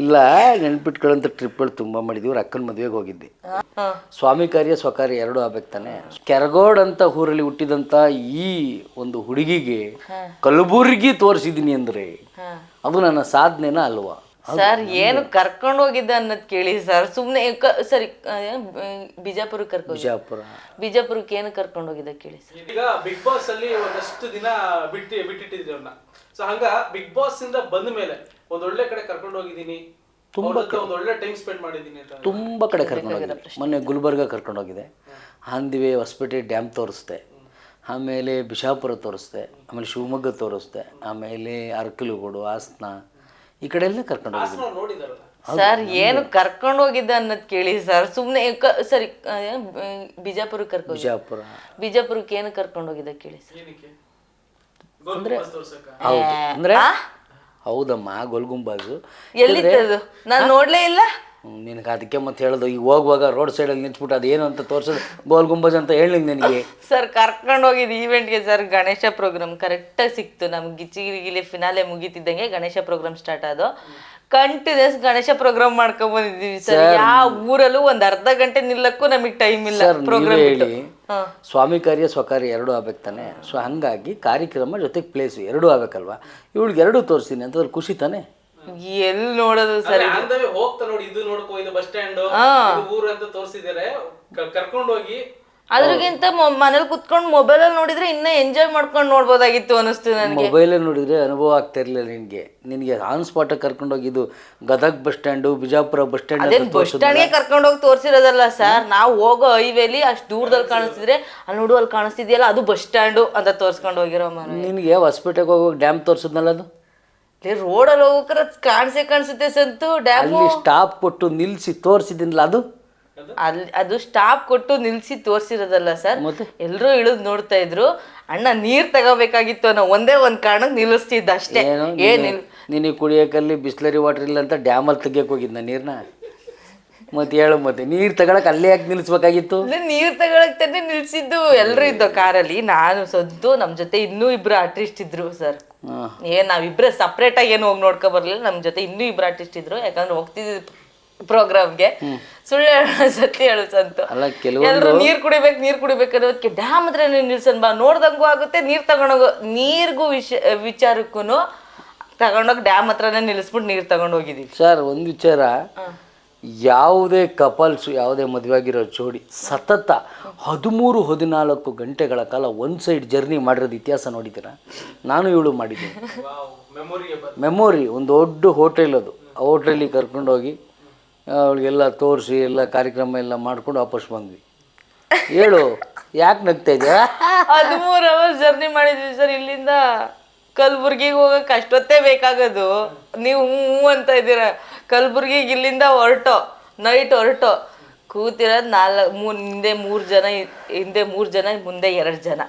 ಇಲ್ಲ ನೆನ್ಪಿಟ್ಕೊಳ್ಳೋಂಥ ಟ್ರಿಪ್ಗಳು ತುಂಬ ಮಾಡಿದ್ವಿ. ಇವ್ರ ಅಕ್ಕನ ಮದುವೆಗೆ ಹೋಗಿದ್ದೆ. ಸ್ವಾಮಿ ಕಾರ್ಯ ಸ್ವಕಾರ್ಯ ಎರಡೂ ಆಗ್ಬೇಕು ತಾನೆ. ಕೆರಗೋಡ್ ಅಂತ ಊರಲ್ಲಿ ಹುಟ್ಟಿದಂತ ಈ ಒಂದು ಹುಡುಗಿಗೆ ಕಲಬುರ್ಗಿ ತೋರಿಸಿದ್ದೀನಿ ಅಂದ್ರೆ ಅದು ನನ್ನ ಸಾಧನೆನ ಅಲ್ವಾ? ಸರ್ ಏನು ಕರ್ಕೊಂಡು ಹೋಗಿದ್ದ ಅನ್ನೋದ್ ಕೇಳಿ. ಸರ್ ಸುಮ್ನೆ ಕ- ಸರಿ ಬಿಜಾಪುರ ಬಿಜಾಪುರಕ್ಕೆ ಕರ್ಕೊಂಡು ಬಿಜಾಪುರ. ಬಿಜಾಪುರಕ್ಕೆ ಏನು ಕರ್ಕೊಂಡು ಹೋಗಿದ್ದ ಕೇಳಿ ಸರ್? ಈಗ ಬಿಗ್ ಬಾಸ್ ಅಲ್ಲಿ ಒಂದಷ್ಟು ದಿನ ಬಿಟ್ಟು ಬಿಟ್ಟಿಟ್ಟಿದ್ರಿ ಅವ್ರನ್ನ. ಸೊ ಹಂಗ ಬಿಗ್ ಬಾಸ್ ಇಂದ ಬಂದ ಮೇಲೆ ಒಂದ್ ಒಳ್ಳೆ ಕಡೆ ಕರ್ಕೊಂಡು ಹೋಗಿದ್ದೀನಿ. ತುಂಬಾ ಕಡೆ. ಒಂದ್ ಒಳ್ಳೆ ಟೈಮ್ ಸ್ಪೆಂಡ್ ಮಾಡಿದ್ದೀನಿ ಅಂತ. ತುಂಬ ಕಡೆ ಕರ್ಕೊಂಡು ಹೋಗಿದೆ ಮೊನ್ನೆ ಗುಲ್ಬರ್ಗ ಕರ್ಕೊಂಡು ಹೋಗಿದೆ ಹಾಂದಿವೆ ಹೊಸಪೇಟೆ ಡ್ಯಾಮ್ ತೋರಿಸ್ದೆ. ಆಮೇಲೆ ಬಿಜಾಪುರ ತೋರಿಸ್ದೆ. ಆಮೇಲೆ ಶಿವಮೊಗ್ಗ ತೋರಿಸ್ದೆ. ಆಮೇಲೆ ಅರ್ಕಲುಗೋಡು ಹಾಸನ ಈ ಕಡೆ ಎಲ್ಲ ಕರ್ಕೊಂಡು ಹೋಗಿದ್ದೆ ನಾವು ನೋಡಿದಾರಲ್ಲ ಸರ್ ಏನು ಕರ್ಕೊಂಡು ಹೋಗಿದ್ದ ಅನ್ನೋದ್ ಕೇಳಿ ಸರ್ ಸುಮ್ನೆ ಕ- ಸರಿ ಬಿಜಾಪುರಕ್ಕೆ ಕರ್ಕೊಂಡು ಬಿಜಾಪುರ. ಬಿಜಾಪುರಕ್ಕೆ ಏನು ಕರ್ಕೊಂಡು ಹೋಗಿದ್ದ ಕೇಳಿ ಸರ್. ಅಂದ್ರೆ ಹೌದು. ಅಂದರೆ ಹೌದಮ್ಮ ಗೋಲ್ಗುಂಬಾಜು ಎಲ್ಲಿತ್ತದು? ನಾನು ನೋಡ್ಲೇ ಇಲ್ಲ. ನಿನಗೆ ಅದಕ್ಕೆ ಮತ್ತೆ ಹೇಳೋದು ಈಗ ಹೋಗುವಾಗ ರೋಡ್ ಸೈಡಲ್ಲಿ ನಿಂತ್ಬಿಟ್ಟು ಅದೇನು ಅಂತ ತೋರಿಸೋದು ಗೋಲ್ ಗುಂಬಜ್ ಅಂತ ಹೇಳಿ ನಿನಗೆ. ಸರ್ ಕರ್ಕೊಂಡು ಹೋಗಿದ್ದು ಈವೆಂಟ್ಗೆ ಸರ್ ಗಣೇಶ ಪ್ರೋಗ್ರಾಮ್ ಕರೆಕ್ಟಾಗಿ ಸಿಕ್ತು. ನಮ್ಗೆ ಗಿಚ್ಚಿಗಿರಿಗಿಲಿ ಫಿನಾಲೆ ಮುಗೀತಿದ್ದಂಗೆ ಗಣೇಶ ಪ್ರೋಗ್ರಾಮ್ ಸ್ಟಾರ್ಟ್ ಆದೋ ಕಂಟಿನ್ಯೂಸ್ ಗಣೇಶ ಪ್ರೋಗ್ರಾಮ್ ಮಾಡ್ಕೊಂಡ್ ಬಂದಿದ್ದೀವಿ ಸರ್ ಯಾವ ಊರಲ್ಲೂ ಒಂದು ಅರ್ಧ ಗಂಟೆ ನಿಲ್ಲಕ್ಕೂ ನಮಗೆ ಟೈಮ್ ಇಲ್ಲ ಸರ್ ನೀವೇ ಪ್ರೋಗ್ರಾಮ್ ಹೇಳಿ ಸ್ವಾಮಿ ಕಾರ್ಯ ಸ್ವಕಾರ್ಯ ಎರಡೂ ಆಗ್ಬೇಕು ತಾನೆ. ಸೊ ಹಂಗಾಗಿ ಕಾರ್ಯಕ್ರಮ ಜೊತೆಗೆ ಪ್ಲೇಸು ಎರಡೂ ಆಗ್ಬೇಕಲ್ವಾ? ಇವಳಿಗೆ ಎರಡೂ ತೋರಿಸ್ತೀನಿ ಅಂತಂದ್ರೆ ಖುಷಿ ತಾನೆ? ಎಲ್ಲಿ ನೋಡೋದು ಸರ್ ಹೋಗ್ತಾ ನೋಡಿ ಇದು ನೋಡ್ಕೋ ಇದು ಬಸ್ ಸ್ಟ್ಯಾಂಡ್ ಊರು ಅಂತ ತೋರಿಸಿದ್ದಾರೆ. ಕರ್ಕೊಂಡು ಹೋಗಿ ಅದ್ರಗಿಂತ ಮನೇಲಿ ಕುತ್ಕೊಂಡು ಮೊಬೈಲಲ್ಲಿ ನೋಡಿದ್ರೆ ಇನ್ನ ಎಂಜಾಯ್ ಮಾಡ್ಕೊಂಡು ನೋಡ್ಬೋದಾಗಿತ್ತು ಅನಿಸ್ತು ನನಗೆ. ಮೊಬೈಲಲ್ಲಿ ನೋಡಿದ್ರೆ ಅನುಭವ ಆಗ್ತಾ ಇರ್ಲಿಲ್ಲ ನಿನ್ಗೆ. ನಿನಗೆ ಆನ್ ಸ್ಪಾಟ್ ಕರ್ಕೊಂಡು ಹೋಗಿದ್ದು Gadag bus stand Bijapur bus stand bus ಸ್ಟ್ಯಾಂಡ್ಗೆ ಕರ್ಕೊಂಡು ಹೋಗಿ ತೋರಿಸಿರೋದಲ್ಲ ಸರ್? ನಾವು ಹೋಗೋ ಹೈವೇಲಿ ಅಷ್ಟು ದೂರದಲ್ಲಿ ಕಾಣಿಸ್ತಿದ್ರೆ ಅಲ್ಲಿ ನೋಡು ಅಲ್ಲಿ ಕಾಣಿಸ್ತಿದ್ಯಲ್ಲ ಅದು ಬಸ್ ಸ್ಟ್ಯಾಂಡು ಅಂತ ತೋರಿಸ್ಕೊಂಡು ಹೋಗಿರೋ ಮನೆ. ನಿನಗೆ ಹೊಸಪೇಟೆಗೆ ಹೋಗೋ ಡ್ಯಾಮ್ ತೋರಿಸಿದ್ನಲ್ಲ ಅದು? ರೋಡಲ್ಲಿ ಹೋಗ್ರ ಕಾಣಿಸೇ ಕಾಣಿಸುತ್ತೆ ಸಂತು ಡ್ಯಾಮ್ ಅಲ್ಲಿ ಸ್ಟಾಪ್ ಕೊಟ್ಟು ನಿಲ್ಸಿ ತೋರಿಸಿದ್ದೀನಲ್ಲ ಅದು? ಅಲ್ಲಿ ಅದು ಸ್ಟಾಪ್ ಕೊಟ್ಟು ನಿಲ್ಸಿ ತೋರ್ಸಿರೋದಲ್ಲ ಸರ್. ಮತ್ತೆ? ಎಲ್ರು ಇಳಿದ್ ನೋಡ್ತಾ ಇದ್ರು. ಅಣ್ಣ ನೀರ್ ತಗೋಬೇಕಾಗಿತ್ತು ಅನ್ನೋ ಒಂದೇ ಒಂದ್ ಕಾರಣಕ್ಕೆ ನಿಲ್ಲಿಸ್ತಿದ್ದ ಅಷ್ಟೇ. ಏನು ಏನಿಲ್ಲ ನಿನಗೆ ಕುಡಿಯೋಕಲ್ಲಿ ಬಿಸ್ಲರಿ ವಾಟರ್ ಇಲ್ಲ ಅಂತ ಡ್ಯಾಮಲ್ಲಿ ತೆಗಿಯಕ್ಕೆ ಹೋಗಿದ್ನ ನೀರನ್ನ ಮತ್ತೆ ಹೇಳು ಮತ್ತೆ ನೀರು ತಗೊಳಕ್ಕೆ ಅಲ್ಲೇ ಯಾಕೆ ನಿಲ್ಲಿಸ್ಬೇಕಾಗಿತ್ತು? ನೀರು ನೀರ್ ತಗೊಳಕ್ ತಾನೇ ನಿಲ್ಸಿದ್ದು ಎಲ್ರು ಇದ್ದೋ ಕಾರಲ್ಲಿ. ನಾನು ಸದ್ದು ನಮ್ ಜೊತೆ ಇನ್ನೂ ಇಬ್ರು ಆರ್ಟಿಸ್ಟ್ ಇದ್ರು ಸರ್. ಏನ್ ನಾವಿಬ್ರೆ ಸಪ್ರೇಟ್ ಆಗಿ ಏನು ಹೋಗಿ ನೋಡ್ಕೊ ಬರ್ಲಿಲ್ಲ. ನಮ್ ಜೊತೆ ಇನ್ನೂ ಇಬ್ರು ಆರ್ಟಿಸ್ಟ್ ಇದ್ರು. ಯಾಕಂದ್ರೆ ಹೋಗ್ತಿದ್ವಿ ಪ್ರೋಗ್ರಾಮ್ಗೆ ಸುಳ್ಳು ಸತ್ಯ ಹೇಳು ಸಂತು. ಅಲ್ಲ ಕೆಲವರು ನೀರ್ ಕುಡಿಬೇಕು ನೀರ್ ಕುಡಿಬೇಕು ಅನ್ನೋದಕ್ಕೆ ಡ್ಯಾಮ್ ಹತ್ರ ನಿಲ್ಸನ್ ಬಾ. ನೋಡ್ದಂಗೂ ಆಗುತ್ತೆ ನೀರ್ ತಗೊಂಡೋಗೋ ನೀರ್ಗೂ ವಿಷ ವಿಚಾರಕ್ಕೂ ತಗೊಂಡೋಗಿ ಡ್ಯಾಮ್ ಹತ್ರನೇ ನಿಲ್ಲಿಸ್ಬಿಟ್ಟು ನೀರ್ ತಗೊಂಡ್ ಹೋಗಿದೀವಿ ಸರ್ ಒಂದು ವಿಚಾರ. ಯಾವುದೇ ಕಪಲ್ಸು, ಯಾವುದೇ ಮದುವೆ ಆಗಿರೋ ಜೋಡಿ ಸತತ ಹದಿಮೂರು, ಹದಿನಾಲ್ಕು ಗಂಟೆಗಳ ಕಾಲ ಒಂದು ಸೈಡ್ ಜರ್ನಿ ಮಾಡಿರೋದು ಇತಿಹಾಸ ನೋಡಿದ್ದೀರಾ? ನಾನು ಇವಳು ಮಾಡಿದ್ದೆ ಮೆಮೊರಿ ಒಂದು ದೊಡ್ಡ ಹೋಟೆಲ್ ಅದು. ಆ ಹೋಟೆಲಿಗೆ ಕರ್ಕೊಂಡೋಗಿ ಅವಳಿಗೆಲ್ಲ ತೋರಿಸಿ, ಎಲ್ಲ ಕಾರ್ಯಕ್ರಮ ಎಲ್ಲ ಮಾಡ್ಕೊಂಡು ವಾಪಸ್ ಬಂದ್ವಿ. ಹೇಳು, ಯಾಕೆ ನಗ್ತಾ ಇದೆಯಾ? ಹದಿಮೂರು ಅವರ್ಸ್ ಜರ್ನಿ ಮಾಡಿದ್ವಿ ಸರ್, ಇಲ್ಲಿಂದ ಕಲ್ಬುರ್ಗಿಗೆ ಹೋಗಕ್ಕೆ ಅಷ್ಟೊತ್ತೇ ಬೇಕಾಗೋದು. ನೀವು ಹ್ಞೂ ಅಂತ ಇದ್ದೀರಾ. ಕಲ್ಬುರ್ಗಿಗೆ ಇಲ್ಲಿಂದ ಹೊರಟೋ ನೈಟ್ ಹೊರಟೋ. ಕೂತಿರೋದು ನಾಲ್ ಮೂರ್ ಹಿಂದೆ ಮೂರು ಜನ ಹಿಂದೆ ಮೂರು ಜನ ಮುಂದೆ ಎರಡು ಜನ.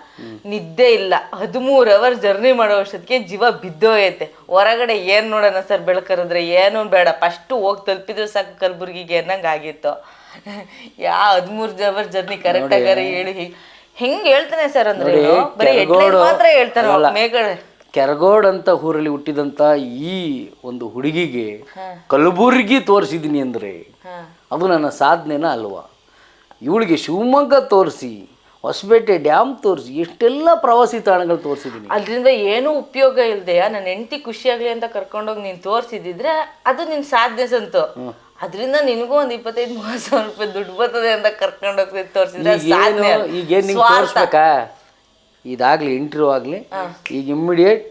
ನಿದ್ದೆ ಇಲ್ಲ. ಹದಿಮೂರು ಅವರ್ ಜರ್ನಿ ಮಾಡೋ ಅಷ್ಟೊತ್ತಿಗೆ ಜೀವ ಬಿದ್ದೋಗೈತೆ ಹೊರಗಡೆ ಏನು ನೋಡೋಣ ಸರ್ ಬೆಳಕರಿದ್ರೆ ಏನೂ ಬೇಡ. ಫಸ್ಟು ಹೋಗಿ ತಲುಪಿದ್ರೆ ಸಾಕು ಕಲ್ಬುರ್ಗಿಗೆ ಅನ್ನಂಗೆ ಆಗಿತ್ತು. ಯಾ ಹದಿಮೂರು ಅವರ್ ಜರ್ನಿ ಕರೆಕ್ಟ್ ಆಗಾರ ಹೇಳಿ. ಹೆಂಗ್ ಹೇಳ್ತಾನೆ ಸರ್ ಅಂದ್ರೆ ಬರೀ ಮಾತ್ರ ಹೇಳ್ತಾನೆ ಅಲ್ಲ. ಕೆರಗೋಡ್ ಅಂತ ಊರಲ್ಲಿ ಹುಟ್ಟಿದಂತ ಈ ಒಂದು ಹುಡುಗಿಗೆ ಕಲಬುರ್ಗಿ ತೋರಿಸಿದ್ದೀನಿ ಅಂದರೆ ಅದು ನನ್ನ ಸಾಧನೆನ ಅಲ್ವಾ? ಇವಳಿಗೆ ಶಿವಮೊಗ್ಗ ತೋರಿಸಿ ಹೊಸಪೇಟೆ ಡ್ಯಾಮ್ ತೋರಿಸಿ ಎಷ್ಟೆಲ್ಲ ಪ್ರವಾಸಿ ತಾಣಗಳು ತೋರಿಸಿದ್ದೀನಿ ಅದರಿಂದ ಏನೂ ಉಪಯೋಗ ಇಲ್ದೆಯ ನನ್ನ ಹೆಂಡತಿ ಖುಷಿಯಾಗ್ಲಿ ಅಂತ ಕರ್ಕೊಂಡೋಗಿ ನೀನ್ ತೋರ್ಸಿದಿದ್ರೆ ಅದು ನಿನ್ ಸಾಧನೆ ಸಂತು. ಅದರಿಂದ ನಿನಗೂ ಒಂದು ಇಪ್ಪತ್ತೈದು ಮೂವತ್ತು ಸಾವಿರ ರೂಪಾಯಿ ದುಡ್ಡು ಬರ್ತದೆ ಅಂತ ಕರ್ಕೊಂಡೋಗಿ ತೋರಿಸಿದ್ರೆ ಈಗೇನು. ತೋರಿಸ್ಬೇಕಾ? ಇದಾಗಲಿ ಇಂಟರ್ವ್ಯೂ ಆಗಲಿ ಈಗ ಇಮ್ಮಿಡಿಯೇಟ್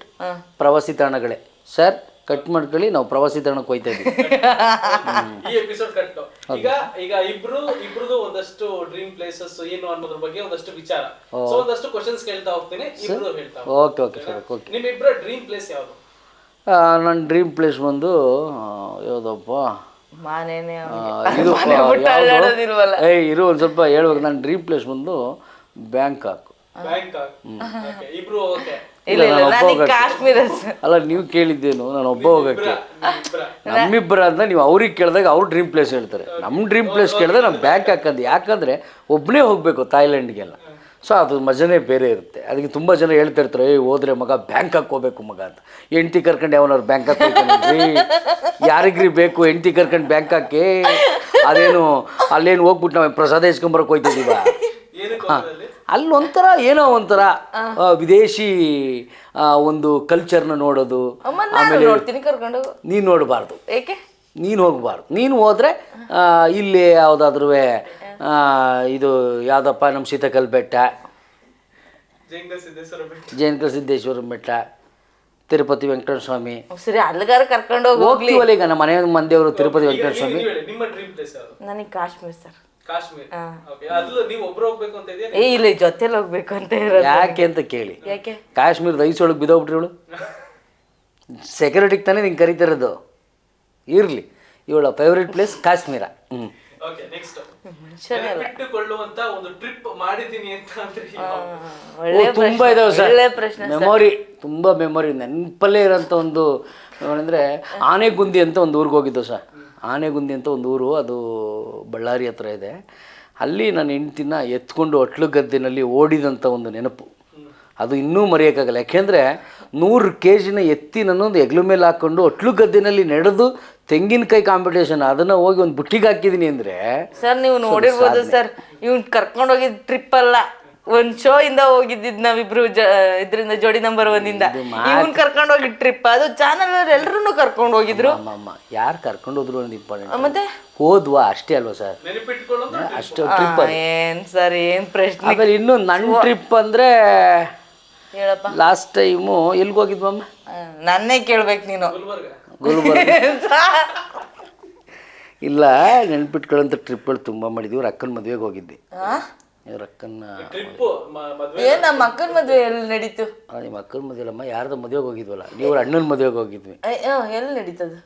ಪ್ರವಾಸಿ ತಾಣಗಳೇ. ಸರ್ ಕಟ್ ಮಾಡ್ಕೊಳ್ಳಿ ನಾವು ಪ್ರವಾಸಿ ತಾಣಕ್ಕೆ ಹೋಯ್ತಾ ಇದ್ದೀವಿ. ಈ ಎಪಿಸೋಡ್ ಈಗ ಈಗ ಇಬ್ರು ಇಬ್ರದು ಒಂದಷ್ಟು ಡ್ರೀಮ್ ಪ್ಲೇಸಸ್ ಏನು ಅನ್ನೋದ್ರ ಬಗ್ಗೆ ಒಂದಷ್ಟು ವಿಚಾರ. ಸೊ ಒಂದಷ್ಟು ಕ್ವಶನ್ಸ್ ಕೇಳ್ತಾ ಹೋಗ್ತೀನಿ ಇಬ್ರು ಹೇಳ್ತಾ okay okay sir okay dream place ಯಾವುದು? ನನ್ನ ಡ್ರೀಮ್ ಪ್ಲೇಸ್ ಬಂದು ಯಾವುದಪ್ಪ? ಮಾನೇನೆ ಇದು ಮನೆ ಬಿಟ್ಟು ಅಲ್ಲಾಡೋದಿಲ್ವಲ್ಲ. ಏಯ್ ಇರು ಒಂದು ಸ್ವಲ್ಪ ಹೇಳ್ಬೇಕು. ನನ್ನ ಡ್ರೀಮ್ ಪ್ಲೇಸ್ ಬಂದು ಬ್ಯಾಂಕಾಕ್. ಬ್ಯಾಂಕಾಕ್ Okay, ಇಬ್ರು ಓಕೆ ಇಲ್ಲ ಇಲ್ಲ ನನಗೆ ಕಾಶ್ಮೀರ ಸರ್ ಅಲ್ಲ ನೀವು ಕೇಳಿದ್ದೇನು ನಾನು ಒಬ್ಬ ಹೋಗಕ್ಕೆ. ಇಬ್ರ ನಮ್ಮಿಬ್ಬರ ಅಂತ ನೀವು ಅವ್ರಿಗೆ ಕೇಳಿದಾಗ ಅವ್ರ ಡ್ರೀಮ್ ಪ್ಲೇಸ್ ಹೇಳ್ತಾರೆ. ನಮ್ಮ ಡ್ರೀಮ್ ಪ್ಲೇಸ್ ಕೇಳಿದ್ರೆ ನಮ್ಮ ಬ್ಯಾಂಕ್ ಹಾಕಂದು. ಯಾಕಂದರೆ ಒಬ್ಬನೇ ಹೋಗಬೇಕು ಥಾಯ್ಲೆಂಡ್ಗೆಲ್ಲ. ಸೊ ಅದು ಮಜನೇ ಬೇರೆ ಇರುತ್ತೆ. ಅದಕ್ಕೆ ತುಂಬ ಜನ ಹೇಳ್ತಿರ್ತಾರೆ ಏ ಹೋದ್ರೆ ಮಗ ಬ್ಯಾಂಕಾಕ್ ಹೋಗ್ಬೇಕು ಮಗ ಅಂತ. ಎಂಟಿ ಕರ್ಕೊಂಡು ಯಾವನವ್ರು ಬ್ಯಾಂಕ್ ಹೋಗ್ತಾನೆ ಯಾರಿಗ್ರಿ ಬೇಕು? ಎಂಟಿ ಕರ್ಕೊಂಡು ಬ್ಯಾಂಕ್ ಹಾಕಿ. ಅದೇನು ಅಲ್ಲೇನು ಹೋಗ್ಬಿಟ್ಟು ನಾವು ಪ್ರಸಾದ ಇಸ್ಕೊಂಬರಕ್ಕೆ ಹೋಯ್ತಿದ್ದೀವ ಏನಕ್ಕೆ ಹೋಗೋದ್ರಲ್ಲಿ? ಅಲ್ಲಿ ಒಂಥರ ಏನೋ ಒಂಥರ ವಿದೇಶಿ ಒಂದು ಕಲ್ಚರ್ನ ನೋಡೋದು. ಅಮ್ಮ ನೋಡ್ತೀನಿ ಕರ್ಕೊಂಡು ಹೋಗು. ನೀನು ನೋಡಬಾರ್ದು. ಏಕೆ? ನೀನು ಹೋಗಬಾರ್ದು. ನೀನು ಹೋದರೆ ಇಲ್ಲಿ ಯಾವುದಾದ್ರೂ ಇದು ಯಾವುದಪ್ಪ ನಮ್ಮ ಸೀತಕಲ್ ಬೆಟ್ಟ? ಜೈಂಗ ಸಿದ್ದೇಶ್ವರ ಬೆಟ್ಟ. ಜೈನಕಲ್ ಸಿದ್ದೇಶ್ವರ ಬೆಟ್ಟ ತಿರುಪತಿ ವೆಂಕಟೇಶ್ವರ ಸ್ವಾಮಿ ಸರಿ ಅಲ್ಲಿಗಾರ ಕರ್ಕೊಂಡು ಹೋಗ್ಲಿ. ಹೋಗ್ತೀವಲ್ಲ ಈಗ ನಮ್ಮ ಮನೆ ಮಂದಿಯವರು ತಿರುಪತಿ ವೆಂಕಟೇಶ್ವರ ಸ್ವಾಮಿ ನಿಮ್ಮ ಡ್ರೀಮ್ ಪ್ಲೇಸ್ ಯಾವುದು? ನನಗೆ ಕಾಶ್ಮೀರ್ ಸರ್. ಕಾಶ್ಮೀರ್. ಓಕೆ ಅದ್ಲು ನೀವು ಒಬ್ರು ಹೋಗ್ಬೇಕು ಅಂತ ಇದೆಯಾ? ಏ ಇಲ್ಲ ಜೊತೆಲಿ ಹೋಗ್ಬೇಕು ಅಂತ ಇರೋದು ಯಾಕೆ ಅಂತ ಕೇಳಿ. ಯಾಕೆ? ಕಾಶ್ಮೀರದ ಐಸೊಳಗೆ ಬಿದ್ದೋಗ್ಬಿಟ್ರಿ ಇವಳು? ಸೆಕ್ಯೂರಿಟಿಗೆ ತಾನೇ ನಿಂಗೆ ಕರಿತಿರೋದು. ಇರಲಿ. ಇವಳ ಫೇವ್ರೆಟ್ ಪ್ಲೇಸ್ ಕಾಶ್ಮೀರ. ಹ್ಞೂ ಓಕೆ ನೆಕ್ಸ್ಟ್ ಮನುಷ್ಯನೇ ಅಲ್ಲ. ಬಿಟ್ಟುಕೊಳ್ಳುವಂತ ಒಂದು ಟ್ರಿಪ್ ಮಾಡಿದೀನಿ ಅಂತ ಅಂದ್ರೆ ಯಾವ್ದು? ಒಳ್ಳೆ ತುಂಬ ಇದಾವೆ ಸರ್. ಒಳ್ಳೆ ಪ್ರಶ್ನೆ ಮೆಮೊರಿ ತುಂಬ ಮೆಮೊರಿ ನೆನಪಲ್ಲೇ ಇರೋಂಥ ಒಂದು ಏನಂದರೆ ಆನೆಗುಂದಿ ಅಂತ ಒಂದು ಊರಿಗೆ ಹೋಗಿದ್ದು ಸರ್. ಆನೆಗುಂದಿ ಅಂತ ಒಂದು ಊರು ಅದು ಬಳ್ಳಾರಿ ಹತ್ರ ಇದೆ. ಅಲ್ಲಿ ನನ್ನ ಹೆಂಡ್ತಿನ ಎತ್ಕೊಂಡು ಒಟ್ಲು ಗದ್ದೆನಲ್ಲಿ ಓಡಿದಂಥ ಒಂದು ನೆನಪು. ಅದು ಇನ್ನೂ ಮರೆಯೋಕ್ಕಾಗಲ್ಲ. ಯಾಕೆಂದರೆ ನೂರು ಕೆ ಜಿನ ಎತ್ತಿ ನನ್ನೊಂದು ಎಗ್ಲು ಮೇಲೆ ಹಾಕ್ಕೊಂಡು ಅಟ್ಲು ಗದ್ದೆನಲ್ಲಿ ನಡೆದು ತೆಂಗಿನಕಾಯಿ ಕಾಂಪಿಟೇಷನ್ ಅದನ್ನು ಹೋಗಿ ಒಂದು ಬುಟ್ಟಿಗೆ ಹಾಕಿದ್ದೀನಿ ಅಂದರೆ ಸರ್ ನೀವು ನೋಡಿರ್ಬೋದು ಸರ್ ಇವ್ನು ಕರ್ಕೊಂಡು ಟ್ರಿಪ್ಪಲ್ಲ ಟ್ರಿಪ್ ಅಲ್ಲ. ಒಂದ್ ಶೋ ಇಂದ ಹೋಗಿದ್ದಿದ್ ನಾವಿಬ್ರು ಜ- ಇದ್ರಿಂದ ಜೋಡಿ ನಂಬರ್ ಒನ್ ಇಂದ. ಇವನ್ ಕರ್ಕೊಂಡು ಹೋಗಿ ಟ್ರಿಪ್ ಅದು ಚಾನಲ್ ಅವ್ರು ಎಲ್ರನ್ನೂ ಕರ್ಕೊಂಡು ಹೋಗಿದ್ರು. ಅಮ್ಮ ಯಾರು ಕರ್ಕೊಂಡು ಹೋದ್ರು ಒಂದು ಇಂಪಾರ್ಟೆಂಟ್ ಮತ್ತೆ? ಹೋದ್ವಾ? ಅಷ್ಟೇ ಅಲ್ವಾ ಸರ್ ಅಷ್ಟು ಟ್ರಿಪ್ ಆ, ಏನ್ ಸರ್ ಏನ್ ಪ್ರಶ್ನೆ? ಆಮೇಲೆ ಇನ್ನು ನನ್ನ ಟ್ರಿಪ್ ಅಂದರೆ ಹೇಳಪ್ಪ. ಲಾಸ್ಟ್ ಟೈಮು ಎಲ್ಲಿಗೆ ಹೋಗಿದ್ವಮ್ಮ ಆ, ನನ್ನೇ ಕೇಳ್ಬೇಕು ನೀನು. ಗುಲ್ಬರ್ಗ. ಗುಲ್ಬರ್ಗ. ಇಲ್ಲ ನೆನ್ಪಿಟ್ಕೊಳ್ಳೋಂಥ ಟ್ರಿಪ್ಗಳು ತುಂಬ ಮಾಡಿದ್ವಿ. ಇವ್ರ ಅಕ್ಕನ ಮದುವೆಗೆ ಹೋಗಿದ್ದೆ ಆ? ಇವ್ರ ಅಕ್ಕನ ಏನ್ ನಮ್ಮ ಅಕ್ಕನ ಮದ್ವೆ ಎಲ್ಲಿ ನಡೀತು? ಅಲ್ಲ ನಿಮ್ಮ ಅಕ್ಕನ ಮದುವೆ ಅಲ್ಲಮ್ಮ ಯಾರ್ದೋ ಮದುವೆಗೆ ಹೋಗಿದ್ವಲ್ಲ ನೀವು ಅಣ್ಣನ ಮದುವೆಗೆ ಹೋಗಿದ್ವಿ. ಎಲ್ಲಿ ನಡೀತದೆ?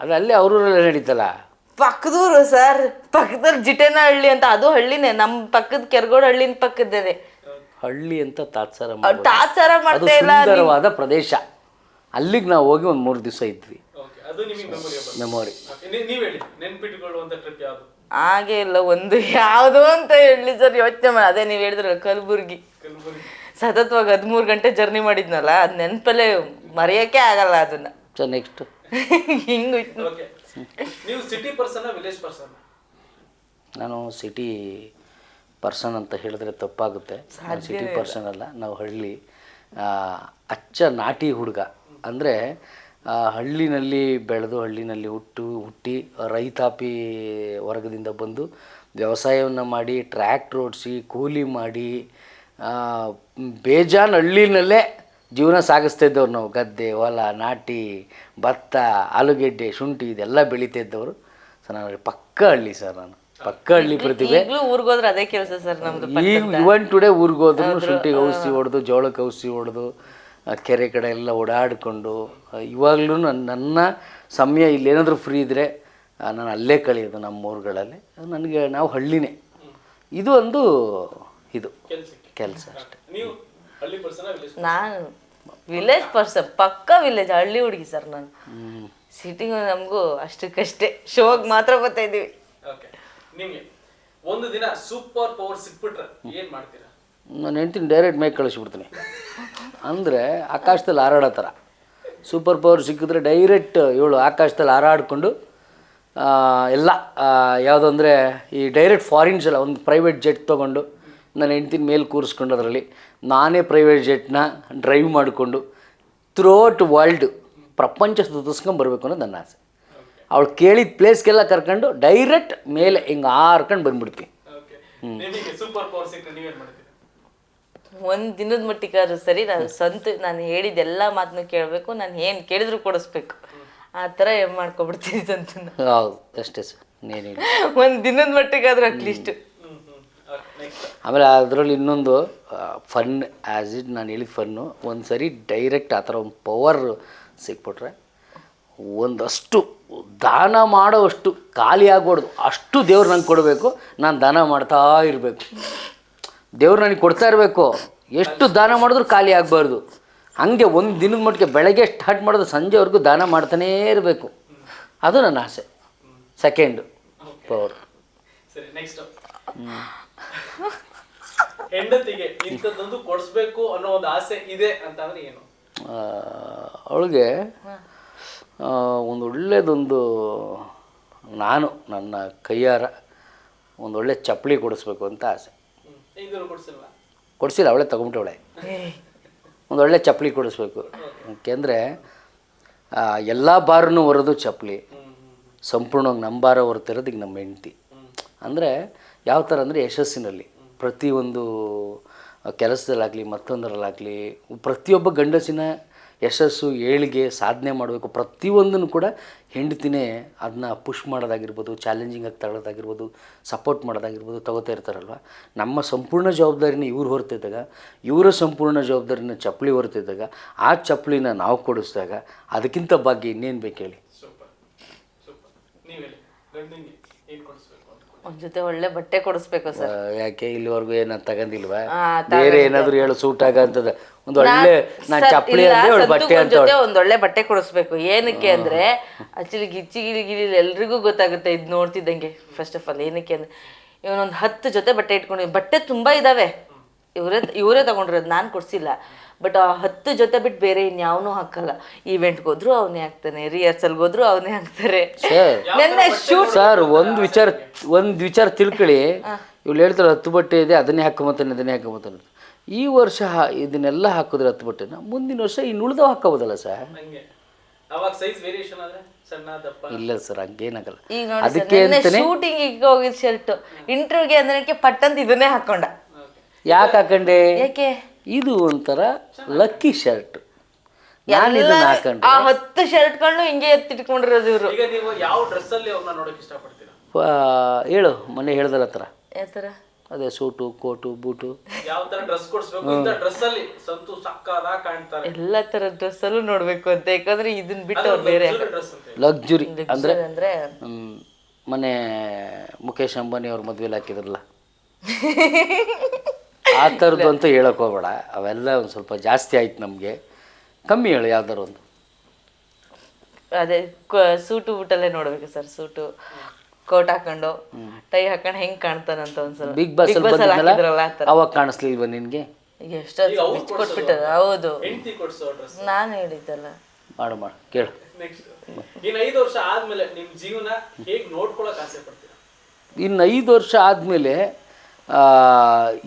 ಅದು ಅಲ್ಲೇ ಅವ್ರೂರಲ್ಲೇ ನಡೀತಲ್ಲ. ಪಕ್ಕದೂರು ಸರ್ ಪಕ್ಕದಲ್ಲಿ ಜಿಟೇನಹಳ್ಳಿ ಅಂತ ಅದು ಹಳ್ಳಿನೇ ನಮ್ಮ ಪಕ್ಕದ ಕೆರಗೋಡ ಹಳ್ಳಿನ ಪಕ್ಕದ್ದೇನೆ. ಹಳ್ಳಿ ಅಂತ ತಾತ್ಸಾರ. ತಾತ್ಸಾರ ಅದು ಮಾಡ್ತಾ ಇಲ್ಲ ಸುಂದರವಾದ ಪ್ರದೇಶ. ಅಲ್ಲಿಗೆ ನಾವು ಹೋಗಿ ಒಂದು ಮೂರು ದಿವಸ ಇದ್ವಿ. ಓಕೆ ಅದು ನಿಮಗೆ ಮೆಮೊರಿ ಮೆಮೊರಿ ನೀವ್ ಹೇಳಿ ನೆನ್ಪಿಟ್ಕೊಳ್ಳುವಂತ ಟ್ರಿಪ್ ಯಾವ್ದು? ಹಾಗೆ ಇಲ್ಲ ಒಂದು ಯಾವುದು ಅಂತ ಹೇಳಿ ಸರ್ ಯೋಚನೆ ಮಾಡಿ ಅದೇ ನೀವು ಹೇಳಿದ್ರಲ್ಲ ಕಲಬುರ್ಗಿ. ಕಲಬುರಗಿ. ಸತತವಾಗಿ ಹದಿಮೂರು ಗಂಟೆ ಜರ್ನಿ ಮಾಡಿದ್ನಲ್ಲ ಅದು ನೆನಪಲ್ಲೇ ಮರೆಯೋಕ್ಕೆ ಆಗಲ್ಲ ಅದನ್ನ. ಸೊ ನೆಕ್ಸ್ಟ್ ಹಿಂಗೆ ಓಕೆ ನೀವು ಸಿಟಿ ಪರ್ಸನ್ ವಿಲೇಜ್ ಪರ್ಸನ್ ನಾನು ಸಿಟಿ ಪರ್ಸನ್ ಅಂತ ಹೇಳಿದ್ರೆ ತಪ್ಪಾಗುತ್ತೆ. ಸಿಟಿ ಪರ್ಸನ್ ಅಲ್ಲ ನಾವು ಹಳ್ಳಿ ಅಚ್ಚ ನಾಟಿ ಹುಡುಗ. ಅಂದರೆ ಹಳ್ಳಿನಲ್ಲಿ ಬೆಳೆದು ಹಳ್ಳಿನಲ್ಲಿ ಹುಟ್ಟು ಹುಟ್ಟಿ ರೈತಾಪಿ ವರ್ಗದಿಂದ ಬಂದು ವ್ಯವಸಾಯವನ್ನು ಮಾಡಿ ಟ್ರ್ಯಾಕ್ಟ್ರ್ ಓಡಿಸಿ ಕೂಲಿ ಮಾಡಿ ಬೇಜಾನ್ ಹಳ್ಳಿನಲ್ಲೇ ಜೀವನ ಸಾಗಿಸ್ತಾ ಇದ್ದವ್ರು ನಾವು. ಗದ್ದೆ ಹೊಲ ನಾಟಿ ಭತ್ತ ಆಲೂಗೆಡ್ಡೆ ಶುಂಠಿ ಇದೆಲ್ಲ ಬೆಳೀತಾ ಇದ್ದವರು. ಸೊ ನಾನು ಪಕ್ಕ ಹಳ್ಳಿ ಸರ್ ನಾನು. ಪಕ್ಕ ಹಳ್ಳಿ ಪ್ರತಿಭೆ. ಊರಿಗೆ ಹೋದ್ರೆ ಅದೇ ಕೆಲಸ ಸರ್ ನಮ್ದು ಈಗ ಇವನ್ ಟುಡೇ ಊರಿಗೆ ಹೋದ್ರು ಶುಂಠಿಗೆ ಔಷಧಿ ಹೊಡೆದು ಜೋಳಕ್ಕೆ ಔಷಧಿ ಹೊಡೆದು ಕೆರೆ ಕಡೆ ಎಲ್ಲ ಓಡಾಡಿಕೊಂಡು ಇವಾಗಲೂ ನನ್ನ ನನ್ನ ಸಮಯ ಇಲ್ಲೇನಾದರೂ ಫ್ರೀ ಇದ್ದರೆ ನಾನು ಅಲ್ಲೇ ಕಳೆಯೋದು ನಮ್ಮ ಊರುಗಳಲ್ಲಿ ನನಗೆ ನಾವು ಹಳ್ಳಿನೇ. ಇದು ಒಂದು ಇದು. ಕೆಲಸ ಅಷ್ಟೆ. ನೀವು ಹಳ್ಳಿ ಪರ್ಸನ್ ವಿಲೇಜ್ ನಾನು ವಿಲೇಜ್ ಪರ್ಸನ್ ಪಕ್ಕ ವಿಲೇಜ್ ಹಳ್ಳಿ ಹುಡುಗಿ ಸರ್ ನಾನು. ಸಿಟಿಗೂ ನಮಗೂ ಅಷ್ಟಕ್ಕಷ್ಟೇ. ಶೋಗ್ ಮಾತ್ರ ಬರ್ತಾ ನಿಮ್ಗೆ ಒಂದು ದಿನ ಸೂಪರ್ ಪವರ್ ಸಿಕ್ಬಿಟ್ರೆ ಏನು ಮಾಡ್ತೀರಾ? ನಾನು ಹೆಂಡ್ತೀನಿ ಡೈರೆಕ್ಟ್ ಮೇಕ್ ಕಳಿಸ್ಬಿಡ್ತೀನಿ. ಅಂದರೆ ಆಕಾಶದಲ್ಲಿ ಹಾರಾಡೋ ಥರ. ಸೂಪರ್ ಪವರ್ ಸಿಕ್ಕಿದ್ರೆ ಡೈರೆಕ್ಟ್ ಇವಳು ಆಕಾಶದಲ್ಲಿ ಹಾರಾಡಿಕೊಂಡು ಎಲ್ಲ ಯಾವುದಂದರೆ ಈ ಡೈರೆಕ್ಟ್ ಫಾರಿನ್ಸ್ ಎಲ್ಲ ಒಂದು ಪ್ರೈವೇಟ್ ಜೆಟ್ ತೊಗೊಂಡು ನನ್ನ ಹೆಂಡ್ತಿನ ಮೇಲೆ ಕೂರಿಸ್ಕೊಂಡು ಅದರಲ್ಲಿ ನಾನೇ ಪ್ರೈವೇಟ್ ಜೆಟ್ನ ಡ್ರೈವ್ ಮಾಡಿಕೊಂಡು ಥ್ರೋಟ್ ವರ್ಲ್ಡ್ ಪ್ರಪಂಚ ಸುತ್ತಿಸ್ಕೊಂಡು ಬರಬೇಕು ಅನ್ನೋದು ನನ್ನ ಆಸೆ. ಅವಳು ಕೇಳಿದ ಪ್ಲೇಸ್ಗೆಲ್ಲ ಕರ್ಕೊಂಡು ಡೈರೆಕ್ಟ್ ಮೇಲೆ ಹಿಂಗೆ ಹಾರ್ಕೊಂಡು ಬಂದ್ಬಿಡ್ತೀನಿ. ಓಕೆ ನಿಮಗೆ ಸೂಪರ್ ಪವರ್ ಸಿಕ್ಕರೆ ನೀವೇನ್ ಮಾಡ್ತೀರಾ ಒಂದು ದಿನದ ಮಟ್ಟಿಗಾದ್ರೂ ಸರಿ ನಾನು ಸಂತ ನಾನು ಹೇಳಿದ ಎಲ್ಲ ಮಾತನ್ನು ಕೇಳಬೇಕು ನಾನು ಏನು ಕೇಳಿದ್ರು ಕೊಡಿಸ್ಬೇಕು. ಆ ಥರ ಏನು ಮಾಡ್ಕೊಬಿಡ್ತೀನಿ ಅಂತ ಹೌದು ಅಷ್ಟೇ ಸರ್ ಇನ್ನೇನಿಲ್ಲ ಒಂದು ದಿನದ ಮಟ್ಟಿಗಾದ್ರೂ ಅಟ್ಲೀಸ್ಟ್ ಆಮೇಲೆ ಅದರಲ್ಲಿ ಇನ್ನೊಂದು ಫನ್ ಆ್ಯಸ್ ಇಟ್ ನಾನು ಹೇಳಿದ ಫನ್ನು ಒಂದು ಸರಿ ಡೈರೆಕ್ಟ್ ಆ ಥರ ಒಂದು ಪವರ್ ಸಿಕ್ಬಿಟ್ರೆ ಒಂದಷ್ಟು ದಾನ ಮಾಡೋವಷ್ಟು ಖಾಲಿ ಆಗ್ಬಾರ್ದು. ಅಷ್ಟು ದೇವ್ರು ನಂಗೆ ಕೊಡಬೇಕು ನಾನು ದಾನ ಮಾಡ್ತಾ ಇರಬೇಕು. ದೇವ್ರು ನನಗೆ ಕೊಡ್ತಾ ಇರಬೇಕು. ಎಷ್ಟು ದಾನ ಮಾಡಿದ್ರು ಖಾಲಿ ಆಗಬಾರ್ದು. ಹಾಗೆ ಒಂದು ದಿನದ ಮಟ್ಟಿಗೆ ಬೆಳಗ್ಗೆ ಸ್ಟಾರ್ಟ್ ಮಾಡೋದು ಸಂಜೆವರೆಗೂ ದಾನ ಮಾಡ್ತಾನೇ ಇರಬೇಕು. ಅದು ನನ್ನ ಆಸೆ. ಸೆಕೆಂಡು ಪವರ್ ಸರಿ ನೆಕ್ಸ್ಟ್ ಹೆಂಡತಿಗೆ ಇಂಥದ್ದೊಂದು ಕೊಡ್ಸ್ಬೇಕು ಅನ್ನೋ ಒಂದು ಆಸೆ ಇದೆ ಅಂತಂದ್ರೆ ಏನು? ಅವಳಿಗೆ ಒಂದು ಒಳ್ಳೆಯದೊಂದು ನಾನು ನನ್ನ ಕೈಯಾರ ಒಂದು ಒಳ್ಳೆ ಚಪ್ಪಲಿ ಕೊಡಿಸ್ಬೇಕು ಅಂತ ಆಸೆ. ಕೊಡಿಸಿಲ್ಲ ಅವಳೇ ತೊಗೊಂಬಿಟ್ಟವಳೆ ಒಂದು ಒಳ್ಳೆ ಚಪ್ಪಲಿ ಕೊಡಿಸ್ಬೇಕು. ಯಾಕೆಂದರೆ ಎಲ್ಲ ಬಾರನ್ನು ಹೊರದು ಚಪ್ಪಲಿ. ಸಂಪೂರ್ಣವಾಗಿ ನಮ್ಮ ಬಾರ ಹೊರತಿರೋದು ಈಗ ನಮ್ಮ ಹೆಂಡ್ತಿ. ಅಂದರೆ ಯಾವ ಥರ ಅಂದರೆ ಯಶಸ್ಸಿನಲ್ಲಿ. ಪ್ರತಿಯೊಂದು ಕೆಲಸದಲ್ಲಾಗಲಿ ಮತ್ತೊಂದರಲ್ಲಾಗಲಿ ಪ್ರತಿಯೊಬ್ಬ ಗಂಡಸಿನ ಯಶಸ್ಸು, ಏಳಿಗೆ ಸಾಧನೆ ಮಾಡಬೇಕು. ಪ್ರತಿಯೊಂದನ್ನು ಕೂಡ ಹೆಂಡತಿನೇ ಅದನ್ನ ಪುಷ್ ಮಾಡೋದಾಗಿರ್ಬೋದು ಚಾಲೆಂಜಿಂಗ್ ಆಗಿ ತಗೊಳ್ಳೋದಾಗಿರ್ಬೋದು ಸಪೋರ್ಟ್ ಮಾಡೋದಾಗಿರ್ಬೋದು ತಗೋತಾ ಇರ್ತಾರಲ್ವ? ನಮ್ಮ ಸಂಪೂರ್ಣ ಜವಾಬ್ದಾರಿನ ಇವ್ರು ಹೊರತಿದ್ದಾಗ, ಇವರ ಸಂಪೂರ್ಣ ಜವಾಬ್ದಾರಿನ ಚಪ್ಪಲಿ ಹೊರತಿದ್ದಾಗ, ಆ ಚಪ್ಪಲಿನ ನಾವು ಕೊಡಿಸಿದಾಗ ಅದಕ್ಕಿಂತ ಭಾಗ್ಯ ಇನ್ನೇನು ಬೇಕು ಹೇಳಿ? ಒಂದ್ ಜೊತೆ ಒಳ್ಳೆ ಬಟ್ಟೆ ಕೊಡಿಸ್ಬೇಕು ಸರ್. ಯಾಕೆ ಇಲ್ಲಿವರೆಗೂ ಏನ ತಗೊಂಡಿಲ್ವಾ? ಬೇರೆ ಏನಾದ್ರು ಹೇಳು ಸೂಟ್ ಆಗಂತದ ಒಂದು ಒಳ್ಳೆ ನಾನು ಚಪ್ಪಲಿ ಅಂದ್ರೆ ಬಟ್ಟೆ ಅಂತ ಜೊತೆ ಒಂದ್ ಒಳ್ಳೆ ಬಟ್ಟೆ ಕೊಡಿಸ್ಬೇಕು. ಏನಕ್ಕೆ ಅಂದ್ರೆ ಆಕ್ಚುಲಿ ಗಿಚ್ಚಿ ಗಿಲಿ ಗಿಲಿ ಎಲ್ರಿಗೂ ಗೊತ್ತಾಗುತ್ತೆ ಇದ್ ನೋಡ್ತಿದ್ದಂಗೆ. ಫಸ್ಟ್ ಆಫ್ ಆಲ್ ಏನಕ್ಕೆ ಅಂದ್ರೆ ಇವನೊಂದ್ ಹತ್ತು ಜೊತೆ ಬಟ್ಟೆ ಇಟ್ಕೊಂಡಿದ್ವಿ ಬಟ್ಟೆ ತುಂಬಾ ಇದಾವೆ. ಇವರೇ ಇವರೇ ತಗೊಂಡಿರೋದು ನಾನು ಕೊಡ್ಸಿಲ್ಲ. ಬಟ್ ಆ ಹತ್ತು ಜೊತೆ ಬಿಟ್ಟು ಬೇರೆ ಇನ್ಯಾವನು ಹಾಕಲ್ಲ. ಈವೆಂಟ್ಗೆ ಹೋದ್ರು ಅವನೇ ಹಾಕ್ತಾನೆ ರಿಹರ್ಸಲ್ಗೆ ಹೋದ್ರು ಅವನೇ ಹಾಕ್ತಾರೆ. ಸರ್ ನೆನ್ನೆ ಶೂಟ್ ಸರ್ ಒಂದು ವಿಚಾರ ಒಂದು ವಿಚಾರ ತಿಳ್ಕೊಳ್ಳಿ. ಇವ್ಳು ಹೇಳ್ತಾರೆ ಹತ್ತು ಬಟ್ಟೆ ಇದೆ ಅದನ್ನೇ ಹಾಕೊಂಬತ್ತಾನೆ ಅದನ್ನೇ ಹಾಕೊಂಬತ್ತಾನೆ ಈ ವರ್ಷ ಇದನ್ನೆಲ್ಲ ಹಾಕಿದ್ರೆ ಹತ್ತು ಬಟ್ಟೆನ? ಮುಂದಿನ ವರ್ಷ ಇನ್ನು ಉಳ್ದವ್ ಹಾಕೋಬೋದಲ್ಲ ಸರ್ ಅವಾಗ ಸೈಜ್ ವೇರಿಯೇಷನ್ ಆದ್ರೆ ಸಣ್ಣ ದಪ್ಪ. ಇಲ್ಲ ಸರ್ ಹಂಗೇನಾಗಲ್ಲ ಈಗ ನೋಡಿ ಅದಕ್ಕೆ ಅಂತಾನೆ ಶೂಟಿಂಗ್ ಹೋಗಿದ್ ಶರ್ಟ್ ಇಂಟರ್ವ್ಯೂಗೆ ಅಂದ್ರೆ ಪಟ್ಟಂತ ಇದನ್ನೇ ಹಾಕೊಂಡ. ಯಾಕೆ ಹಾಕಂಡೆ? ಯಾಕೆ? ಇದು ಒಂಥರ ಲಕ್ಕಿ ಶರ್ಟ್ ನಾನು ಇದನ್ನ ಹಾಕೊಂಡೆ. ಆ ಹತ್ತು ಶರ್ಟ್ಗಳನ್ನು ಹಿಂಗೆ ಎತ್ತಿಟ್ಕೊಂಡಿರೋದು ಇವರು. ಈಗ ನೀವು ಯಾವ ಡ್ರೆಸ್ ಅಲ್ಲಿ ಅವ್ರನ್ನ ನೋಡಕ್ ಇಷ್ಟಪಡ್ತೀರಾ? ಹೇಳು ಮೊನ್ನೆ ಹೇಳ್ದಲ್ಲ ಹತ್ರ. ಯಾವ ಥರ? ಅದೇ ಸೂಟು ಕೋಟು ಬೂಟು. ಯಾವ ತರ ಡ್ರೆಸ್ ಕೊಡಿಸ್ಬೇಕು ಇಂಥ ಡ್ರೆಸ್ ಅಲ್ಲಿ ಸಂತು ಸಕ್ಕದ ಕಾಣ್ತಾರೆ. ಎಲ್ಲ ತರ ಡ್ರೆಸ್ ಅಲ್ಲೂ ನೋಡ್ಬೇಕು ಅಂತ ಯಾಕಂದ್ರೆ ಇದನ್ನ ಬಿಟ್ಟು ಅವ್ರು ಬೇರೆ ಡ್ರೆಸ್ ಅಂತ. ಲಕ್ಸುರಿ ಅಂದ್ರೆ ಅಂದ್ರೆ ಮೊನ್ನೆ ಮುಖೇಶ್ ಅಂಬಾನಿ ಅವ್ರ ಮದ್ವೆಲಿ ಹಾಕಿದ್ರಲ್ಲ. ಆ ಥರದ್ದು ಅಂತ ಹೇಳಕ್ ಹೋಗ್ಬೇಡ. ಅವೆಲ್ಲ ಒಂದು ಸ್ವಲ್ಪ ಜಾಸ್ತಿ ಆಯ್ತು ನಮಗೆ. ಕಮ್ಮಿ ಹೇಳು ಯಾವ್ದಾರು ಒಂದು. ಅದೇ ಸೂಟು ಬೂಟಲ್ಲೇ ನೋಡ್ಬೇಕು ಸರ್ ಸೂಟು. ಕೋಟ್ ಹಾಕೊಂಡು ಟೈ ಹಾಕೊಂಡು ಹೆಂಗ್ ಕಾಣ್ತಾನಂತ ಒಂದ್ಸಲ ಬಿಗ್ ಬಾಸ್ ಅಲ್ಲಿ Boss ಅಲ್ಲಿ ಬಂದಿದ್ನಲ್ಲ? ಹಾಕಿದ್ರಲ್ಲ ಆ ಥರ ಅವಾಗ ಕಾಣಿಸ್ಲಿಲ್ವ ನಿನಗೆ? ಈಗ ಎಷ್ಟೋ ಬಿಚ್ಚ್ ಕೊಟ್ಬಿಟ್ಟದ ಹೌದು. ಹೆಂಡತಿ ಕೊಡ್ಸೋ ಡ್ರೆಸ್. ನಾನು ಹೇಳಿದ್ದಲ್ಲ. ಮಾಡು ಮಾಡು ಕೇಳು. ನೆಕ್ಸ್ಟ್ ಇನ್ ಐದು ವರ್ಷ ಆದ್ಮೇಲೆ ನಿಮ್ ಜೀವನ ಹೇಗ್ ನೋಡ್ಕೊಳಕ್ ಆಸೆ ಪಡ್ತೀರಾ? ಇನ್ನು ಐದು ವರ್ಷ ಆದಮೇಲೆ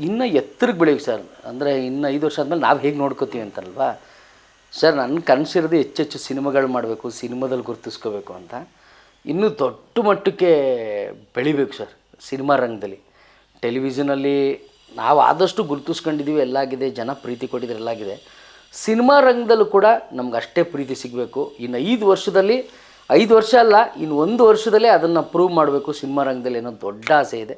ಇನ್ನು ಎತ್ತರಕ್ಕೆ ಬೆಳೆಯೋಕೆ ಸರ್. ಅಂದರೆ ಇನ್ನು ಐದು ವರ್ಷ ಆದಮೇಲೆ ನಾವು ಹೇಗೆ ನೋಡ್ಕೋತೀವಿ ಅಂತಲ್ವಾ ಸರ್ ನನ್ನ ಕನಸಿರೋದು ಹೆಚ್ಚೆಚ್ಚು ಸಿನಿಮಾಗಳು ಮಾಡಬೇಕು ಸಿನಿಮಾದಲ್ಲಿ ಗುರುತಿಸ್ಕೋಬೇಕು ಅಂತ. ಇನ್ನೂ ದೊಡ್ಡ ಮಟ್ಟಕ್ಕೆ ಬೆಳಿಬೇಕು ಸರ್, ಸಿನಿಮಾ ರಂಗದಲ್ಲಿ. ಟೆಲಿವಿಷನಲ್ಲಿ ನಾವು ಆದಷ್ಟು ಗುರುತಿಸ್ಕೊಂಡಿದ್ದೀವಿ ಎಲ್ಲಾಗಿದೆ ಜನ ಪ್ರೀತಿ ಕೊಟ್ಟಿದ್ರೆ ಎಲ್ಲಾಗಿದೆ ಸಿನಿಮಾ ರಂಗದಲ್ಲೂ ಕೂಡ ನಮ್ಗೆ ಅಷ್ಟೇ ಪ್ರೀತಿ ಸಿಗಬೇಕು. ಇನ್ನು ಐದು ವರ್ಷದಲ್ಲಿ, ಐದು ವರ್ಷ ಅಲ್ಲ ಇನ್ನು ಒಂದು ವರ್ಷದಲ್ಲೇ ಅದನ್ನು ಪ್ರೂವ್ ಮಾಡಬೇಕು ಸಿನಿಮಾ ರಂಗದಲ್ಲಿ ಏನೋ ದೊಡ್ಡ ಆಸೆ ಇದೆ.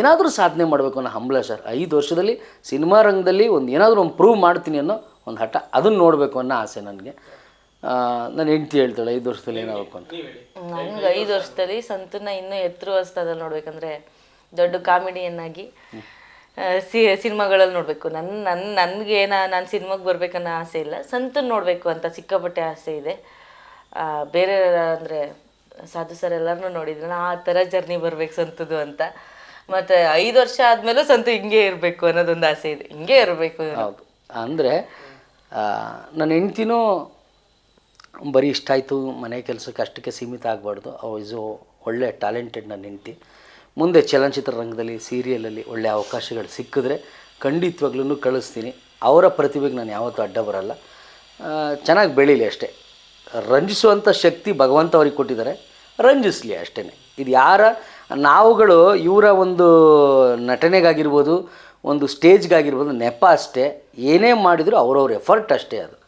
ಏನಾದರೂ ಸಾಧನೆ ಮಾಡಬೇಕು ಅನ್ನೋ ಹಂಬಲ ಸರ್. ಐದು ವರ್ಷದಲ್ಲಿ ಸಿನಿಮಾ ರಂಗದಲ್ಲಿ ಒಂದು ಏನಾದರೂ ಒಂದು ಪ್ರೂವ್ ಮಾಡ್ತೀನಿ ಅನ್ನೋ ಒಂದು ಹಠ. ಅದನ್ನು ನೋಡಬೇಕು ಅನ್ನೋ ಆಸೆ ನನಗೆ. ನನ್ನ ಹೆಂಡ್ತಿ ಹೇಳ್ತಾಳೆ, ಐದು ವರ್ಷದಲ್ಲಿ ಏನಾಗಬೇಕು ಅಂತ. ನನಗೆ ಐದು ವರ್ಷದಲ್ಲಿ ಸಂತನ ಇನ್ನೂ ಎತ್ತರುವ ಸ್ಥಳದಲ್ಲಿ ನೋಡ್ಬೇಕಂದ್ರೆ ದೊಡ್ಡ ಕಾಮಿಡಿಯನ್ನಾಗಿ ಸಿ, ಸಿನಿಮಾಗಳಲ್ಲಿ ನೋಡಬೇಕು. ನನ್ನ ನನ್ನ ನನಗೆ ನಾನು ಸಿನಿಮಾಗೆ ಬರಬೇಕನ್ನೋ ಆಸೆ ಇಲ್ಲ. ಸಂತನ ನೋಡಬೇಕು ಅಂತ ಸಿಕ್ಕಾಪಟ್ಟೆ ಆಸೆ ಇದೆ. ಬೇರೆ ಅಂದರೆ ಸಾಧು ಸರ್ ಎಲ್ಲರನ್ನೂ ನೋಡಿದ್ರೆ ಆ ಥರ ಜರ್ನಿ ಬರ್ಬೇಕು ಸಂತದ್ದು ಅಂತ. ಮತ್ತು ಐದು ವರ್ಷ ಆದಮೇಲೂ ಸಂತು ಹಿಂಗೆ ಇರಬೇಕು ಅನ್ನೋದೊಂದು ಆಸೆ ಇದೆ. ಹಿಂಗೆ ಇರಬೇಕು ಹೌದು. ಅಂದರೆ ನನ್ನ ಹೆಂಡ್ತಿನೂ ಬರೀ ಇಷ್ಟ ಆಯಿತು, ಮನೆ ಕೆಲಸಕ್ಕೆ ಅಷ್ಟಕ್ಕೆ ಸೀಮಿತ ಆಗಬಾರ್ದು. ಇಸು ಒಳ್ಳೆ ಟ್ಯಾಲೆಂಟೆಡ್ ನನ್ನ ಹೆಂಡ್ತಿ. ಮುಂದೆ ಚಲನಚಿತ್ರ ರಂಗದಲ್ಲಿ, ಸೀರಿಯಲಲ್ಲಿ ಒಳ್ಳೆ ಅವಕಾಶಗಳು ಸಿಕ್ಕಿದ್ರೆ ಖಂಡಿತವಾಗ್ಲೂ ಕಳಿಸ್ತೀನಿ. ಅವರ ಪ್ರತಿಭೆಗೆ ನಾನು ಯಾವತ್ತೂ ಅಡ್ಡ ಬರಲ್ಲ. ಚೆನ್ನಾಗಿ ಬೆಳೀಲಿ ಅಷ್ಟೇ. ರಂಜಿಸುವಂಥ ಶಕ್ತಿ ಭಗವಂತ ಅವ್ರಿಗೆ ಕೊಟ್ಟಿದ್ದಾರೆ. ರಂಜಿಸ್ಲಿ ಅಷ್ಟೇ ಇದು ಯಾರ ನಾವುಗಳು ಇವರ ಒಂದು ನಟನೆಗಾಗಿರ್ಬೋದು ಒಂದು ಸ್ಟೇಜ್ಗಾಗಿರ್ಬೋದು ನೆಪ ಅಷ್ಟೇ. ಏನೇ ಮಾಡಿದರೂ ಅವ್ರವ್ರ ಎಫರ್ಟ್ ಅಷ್ಟೇ ಅದು.